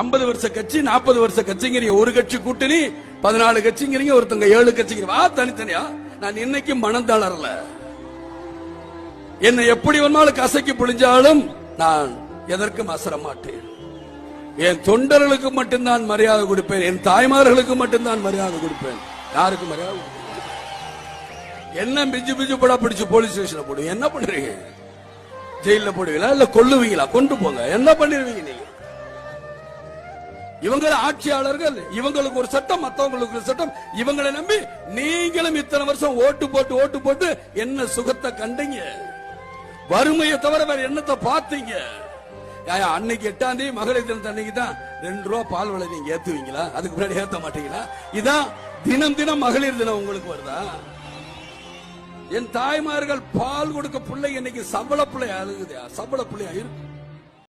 ஐம்பது வருஷ கட்சி நாற்பது வருஷ கட்சிங்கிறீங்க ஒரு கட்சி கூட்டணி பதினாலு கட்சிங்கிறீங்க ஒருத்தங்க ஏழு கட்சிங்கிறீங்க வா தனித்தனியா? நான் இன்னைக்கு மனம் தளரல. என்னை எப்படி வேணாலும் கசக்கி புழிஞ்சாலும் நான் எதற்கும் அசர மாட்டேன். என் தொண்டர்களுக்கு மட்டும்தான் மரியாதை கொடுப்பேன். என் தாய்மார்களுக்கு மட்டும்தான் மரியாதை கொடுப்பேன். யாருக்கு மரியாதை என்ன பிஞ்சு பிஞ்சு படா பிடிச்சு போலீஸ் ஸ்டேஷன்ல போடுவீங்க என்ன பண்றீங்க? ஜெயில போடுவீங்களா? இல்ல கொல்லுவீங்களா? கொண்டு போங்க. என்ன பண்ணிருவீங்க இவங்கள இவங்க ஆட்சியாளர்கள் இவங்களுக்கு ஒரு சட்டம் மத்தவங்களுக்கு ஒரு சட்டம் இவங்களை நம்பி நீங்களும் இத்தனை வருஷம் ஓட்டு போட்டு ஓட்டு போட்டு என்ன சுகத்தை கண்டீங்க? வறுமையை தவிர வேற என்னத்தை பார்த்தீங்க? அன்னைக்கு எட்டாம் தேதி மகளிர் தினத்தை அன்னைக்கு தான் ரெண்டு ரூபா பால் விலை நீங்க ஏத்துவீங்களா? அதுக்கு முன்னாடி ஏத்த மாட்டீங்களா? இதான் தினம் தினம் மகளிர் தினம் உங்களுக்கு வருதா? என் தாய்மார்கள் பால் கொடுக்க பிள்ளை இன்னைக்கு சம்பள பிள்ளையா அழுகுதா சம்பள பிள்ளையா இருக்கு?